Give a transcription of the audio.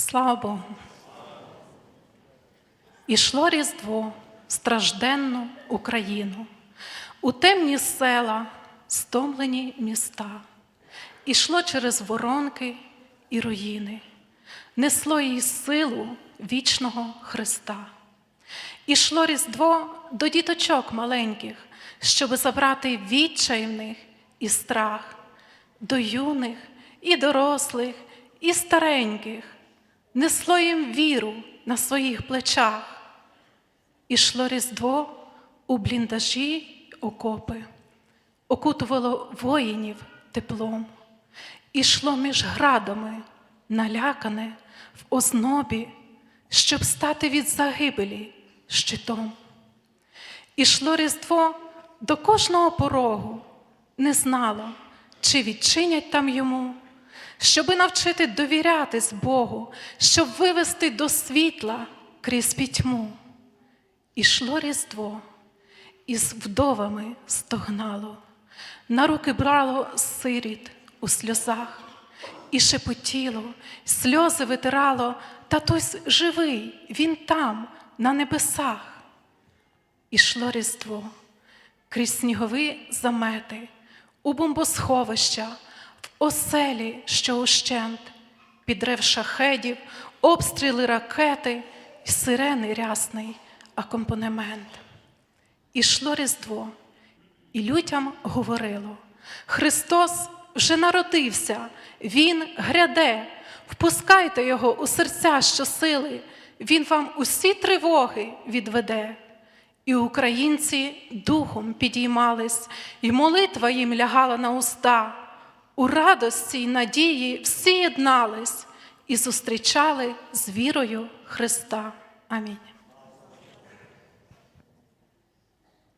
Слава Богу. Ішло Різдво в стражденну Україну, у темні села, стомлені міста, ішло через воронки і руїни, несло їй силу вічного Христа. Ішло Різдво до діточок маленьких, щоби забрати відчай в них і страх, до юних і дорослих, і стареньких, несло їм віру на своїх плечах. Ішло Різдво у бліндажі й окопи, окутувало воїнів теплом, ішло між градами, налякане в ознобі, щоб стати від загибелі щитом. Ішло Різдво до кожного порогу, не знало, чи відчинять там йому, щоби навчити довірятись Богу, щоб вивести до світла крізь пітьму. Ішло Різдво, і з вдовами стогнало, на руки брало сиріт у сльозах, і шепотіло, сльози витирало, татусь живий, він там, на небесах. Ішло Різдво крізь снігові замети, у бомбосховища, оселі, що ущент, підрев шахедів, обстріли ракети, сирени рясний акомпанемент. Ішло Різдво, і людям говорило: Христос вже народився, Він гряде, впускайте Його у серця щосили, Він вам усі тривоги відведе. І українці духом підіймались, і молитва їм лягала на уста. У радості й надії всі єднались і зустрічали з вірою Христа. Амінь.